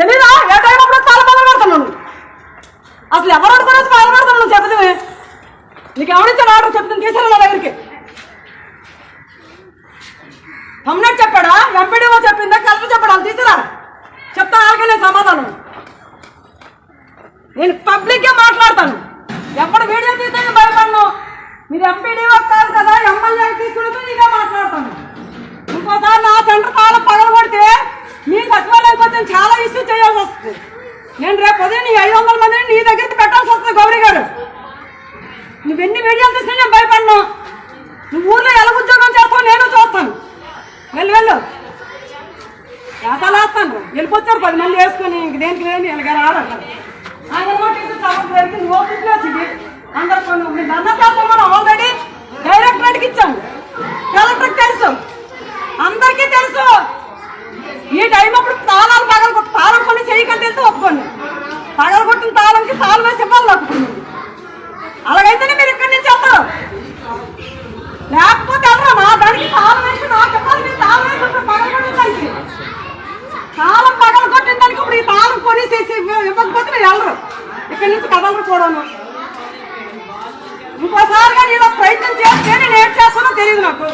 తెలీదా? ఏ టైం అప్పుడు పెడుతున్నాను అసలు ఎవరు అనుకుని పాలు పెడుతున్నాను చెప్తుంది నీకు ఎవరిచ్చాడు ఆర్డర్ చెప్తుంది తీసాను నా దగ్గరికి? తమ్ముడు చెప్పాడా? ఎంపీడీఓ చెప్పిందా? కలెక్టర్ చెప్పాడు? వాళ్ళు తీసుకురా చెప్తాను అలాగే నేను సమాధానం. నేను పబ్లిక్గా మాట్లాడతాను. ఎప్పుడు వీడియో తీస్తే భయపడను. మీరు ఎంపీడీఓ కాదు కదా నేను రేపు ఉదయం నీ ఐదు వందల మందిని నీ దగ్గరికి పెట్టాల్సి వస్తుంది గౌరీ గారు. నువ్వెన్ని మీడియాలు తీసినా నేను భయపడను. నువ్వు ఊర్లో ఎలా ఉద్యోగం చేస్తావు నేను చూస్తాను. వెళ్ళు వెళ్ళు. వేస్తాను వెళ్ళిపోతారు పది మంది వేసుకొని. ఇంక దేనికి లేని వెళ్ళగారు ఆడారు అందరు కొన్ని నన్న పేపర్ మనం ఆల్రెడీ డైరెక్టరేట్కి ఇచ్చాము కలెక్టర్కి తెలుసు అందరికీ తెలుసు ఈ టైం అప్పుడు తాళాలు పగల కొట్టు తాళం కొన్ని చేయకంటే వెళ్తే ఒప్పుకోండి పగల కొట్టిన తాళంకి తాళం వేసి ఇవ్వాలి ఒప్పుకోండి అలాగైతేనే మీరు ఇక్కడి నుంచి వెళ్తారు లేకపోతే ఎవరు నా దానికి తాళం వేసి నాకు ఇవ్వాలి మీరు తాళం వేసి ఉంటే పగల కొట్టిన దానికి తాళం పగల కొట్టిన దానికి ఇప్పుడు ఈ తాళం కొనేసేసి ఇవ్వ- ఇవ్వకపోతే మీరు వెళ్ళరు. ఇక్కడి నుంచి కదలరు చూడను. ఇంకోసారి కానీ ఇలా ప్రయత్నం చేస్తే నేను ఏం చేస్తానో తెలియదు నాకు.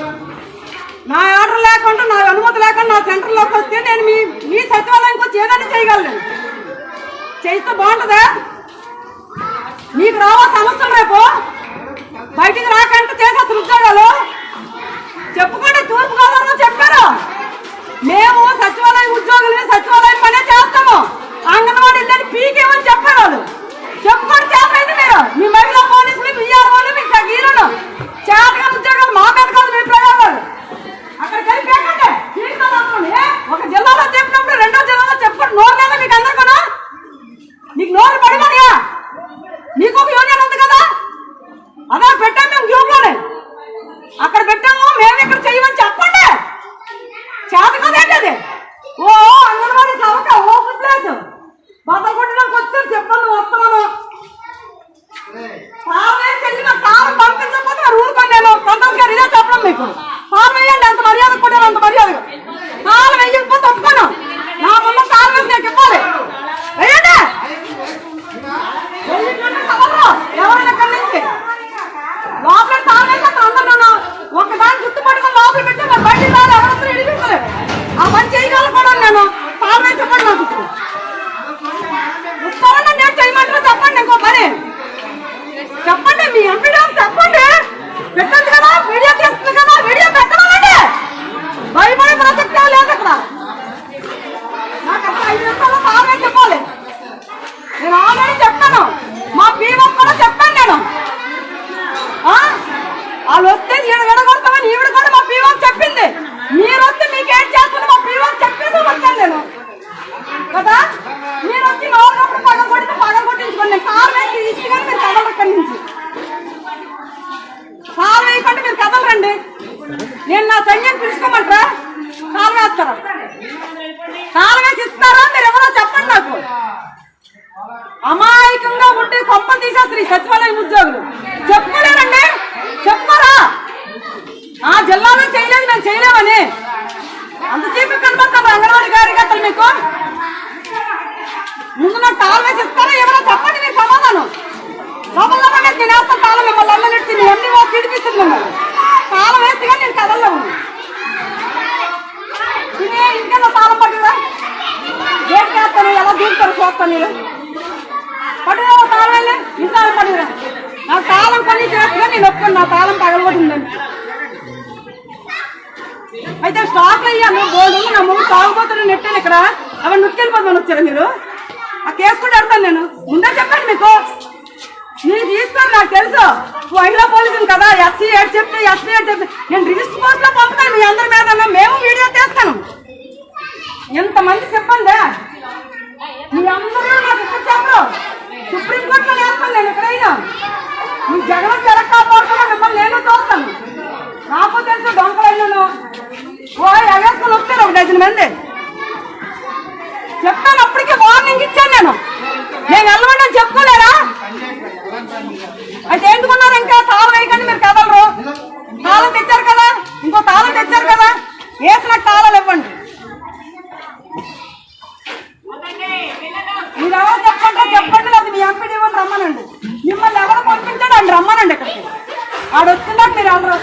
నా ఆర్డర్ లేకుండా నా అనుమతి లేకుండా నా సెంటర్లోకి వస్తే నేను మీ మీ సచివాలయానికి వచ్చి ఏదైనా చేయగలను. చేస్తే బాగుంటుందా? మీకు రావా సమస్యలు రేపు? బయటికి రాకంటే చేసేస్తారు ఉద్యోగాలు. చెప్పుకోండి తూర్పు గోదావరిలో చెప్పారు. మేము సచివాలయం ఉద్యోగులు సచివాలయం పనే చేస్తాము. అంగన్వాడీ ఇల్లని పీకేమని చెప్పారు వాళ్ళు. చెప్పుకోండి చేపైంది మీరు? మీ మహిళా పోలీసులు మీ ఆర్ఓలు మీ సగీరులు. చేప ఉద్యోగాలు మా మీద కాదు మీ ప్రయోగాలు అక్కడికి వెళ్ళి పీకండి పీకుతాం అనుకోండి. ఏ? ఒక జిల్లాలో చెప్పినప్పుడు రెండో జిల్లాలో చెప్పుకోండి నోరు లేదా మీకు అందరికీ నీకు నోరు పడిపోయా నీకు ఒక యూనియన్ ఉంది కదా అదే పెట్టాం మేము గ్రూప్లోనే అక్కడ పెట్టాము మేము ఇక్కడ చెయ్యమని చెప్పండి చేత కదేంటి అది ఓ అంగన్వాడీ సవక ఓపెన్ ప్లేస్ బద్దలు కొట్టడానికి వచ్చారు చెప్పండి వస్తున్నాను సార్వేసి వెళ్ళిన సార్ పంపించకపోతే మరి ఊరుకోండి నేను సంతోష్ గారు ఇదే చెప్పడం మీకు సార్ వేయండి ఎంత మర్యాద కొట్టారు అంత మర్యాద సార్ వేయకపోతే ఒప్పుకోను నా ముందు సార్ వేసి నాకు ఇవ్వాలి వేయండి వెళ్ళిపోండి సభలో. ఎవరైనా ఇక్కడి నుంచి లోపల తాగేసి అక్కడ అందరూ ఒక దాన్ని గుర్తుపట్టుకొని లోపల పెట్టి మరి బయటికి రాదు ఎవరంతా ఇడిపించలేదు ఆ పని చేయగలను కూడా నేను తాగేసి చెప్పండి నాకు ఉత్తరాన్ని నేను చేయమంటారు చెప్పండి ఇంకో పని చెప్పండి మీ ఎంపీడీ చెప్పండి పెట్టండి కదా వీడియో తీస్తుంది కదా వీడియో పెట్టమనండి భయపడే ప్రసక్తే లేదు అక్కడ నాకు అక్కడ ఐదు నిమిషాలు తాగేసి చెప్పాలి నేను ఆల్రెడీ చెప్పాను మా పీవో కూడా చెప్పాను నేను ఆ? వాళ్ళు వస్తే నేను విడగొడతామని ఈవిడ కూడా మా పీవో చెప్పింది మీరు వస్తే మీకు ఏం చేస్తుంది మా పీవో చెప్పేసి వచ్చాను నేను కదా మీరు వచ్చి లోపల పగ కొడితే పగ కొట్టించుకోండి కారు వేసి ఇచ్చిగా మీరు కదలరు ఇక్కడి నుంచి కారు వేయకుండా మీరు కదలరండి నేను నా సంఖ్యను పిలుచుకోమంటారా కాలు వేస్తారా కాలు వేసి ఇస్తారా మీరు ఎవరో చెప్పండి నాకు. అమాయకంగా ఉంటే కొంపలు తీసేస్తారు ఈ సచివాలయం ఉద్యోగులు. చెప్పుకోలేరండి? చెప్పారా ఆ జిల్లాలో చేయలేదు మేము చేయలేమని. అంత కనపడతారు అంగన్వాడీ కార్యకర్తలు మీకు. ముందు నాకు తాళం వేసి ఇస్తారా ఎవరో చెప్పండి మీరు సమాధానం. లోపల నేను వేస్తాను తాళం మిమ్మల్ని అల్లనెట్టి మీ అన్ని మిమ్మల్ని. తాళం వేస్తే కానీ నేను కథల్లో ఉంది తినే ఇంకెలా తాళం పట్టురా గేట్ వేస్తాను ఎలా దూకుతారు చూస్తాను పట్టురా తాళం ఇంట్లో పట్టురా నాకు తాళం పని చేస్తున్నా నేను ఒప్పుకుని. నా తాళం పగలగొట్టిందని. అయితే స్టాక్ అయ్యాను బోర్డు నా ముందు తాగుబోతున్న నెట్టాను ఇక్కడ. అవి నుక్కెళ్ళిపోతాను వచ్చారు మీరు. ఆ కేసు కూడా అడతాను నేను. ముందే చెప్పండి మీకు. నేను తీసుకోను నాకు తెలుసు. హైదరాబాద్ పోలీసులు కదా ఎస్సీ ఏడు చెప్తే ఎస్సీ ఏడు చెప్తే. నేను రిజిస్టర్ పోస్ట్లో పంపుతాను మీ అందరి మీద మేము నాకు తెలుసు డొంకలైనను ఓ ఎగేసుకొని వచ్చారు ఒక డజన్ మంది. చెప్తాను అప్పటికే వార్నింగ్ ఇచ్చాను నేను. నేను వెళ్ళమని చెప్పుకోలేరా? అయితే ఎందుకున్నారు ఇంకా తాళం వేయకండి మీరు కదలరు. తాళం తెచ్చారు కదా ఇంకో తాళం తెచ్చారు కదా వేసి నాకు తాళాలు ఇవ్వండి. మీరు ఎవరు చెప్పండి చెప్పండి అది మీ ఎంపీడీ రమ్మనండి. మిమ్మల్ని ఎవరు పంపించాడు అండి రమ్మనండి ఇక్కడికి. ఆడొచ్చిందాక మీరు అందరూ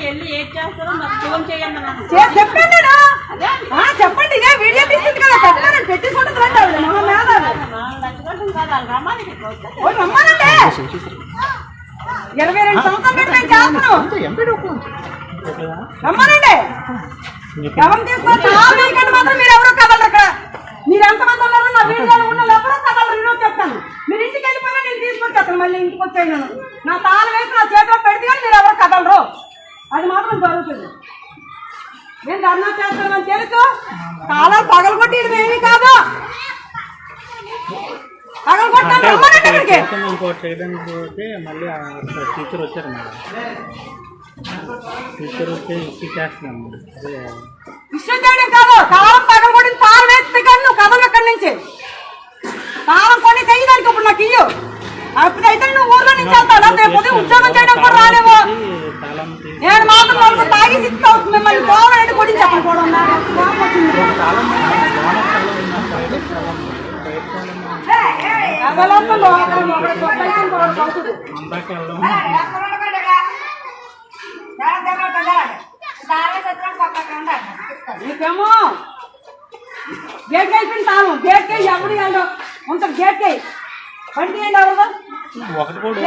వెళ్ళి ఏం చేస్తారో మాకు ఫోన్ చేయండి నన్ను చే- చెప్పండి నా. ఆ, చెప్పండి ఇదే వీడియో తీస్తుంది కదా పెట్టమనండి. పెట్టించుకుంటుంది రండి ఆవిడ మొహం మీద కాదు రమ్మనండి ఇరవై రెండు సంవత్సరాలు మేము చేస్తున్నాం రమ్మనండి ఎవరు తీసుకొని మీకంటే మాత్రం మీరు ఎవరో కదలరు. ఇక్కడ మీరు ఎంతమంది ఉన్నారో నా వీడియోలో ఉన్న ఎవరో కదలరు నేను చెప్తాను మీరు ఇంటికి వెళ్ళిపోయినా నేను తీసుకొచ్చేస్తాను మళ్ళీ ఇంటికి వచ్చాను నేను నా తాళం వేసి నా చేతిలో పెడితే కానీ మీరు ఎవరు కదలరు. అది మాత్రం జరుగుతుంది. నేను ధర్నా చేస్తానని తెలుసు? తాళాలు పగలగొట్టి ఇది ఏమీ కాదు. టీచర్ వచ్చారు మేడం. టీచర్ వచ్చి ఇచ్చి చేస్తున్నాం. అదే విషయం చేయడం కాదు తాళం పగల కొట్టి తాళం వేస్తే కానీ నువ్వు కదలు అక్కడి నుంచి తాళం కొని చేయడానికి ఇయ్యు అప్పుడైతే నువ్వు ఊర్లో నుంచి వెళ్తావు? రేపు ఉదయం ఉద్యోగం చేయడం కూడా రాలేవు? నేను మాత్రం తాగి సిక్స్ అవుతుంది. మిమ్మల్ని పోవాలంటే కొట్టి వెళ్ళడం నీకేమో గేట్ అయిపోయింది తాను గేట్ ఎవరు వెళ్ళడం? ఉంటారు గేట్ బండి ఏంటి ఎవరు ఒకటి కూడా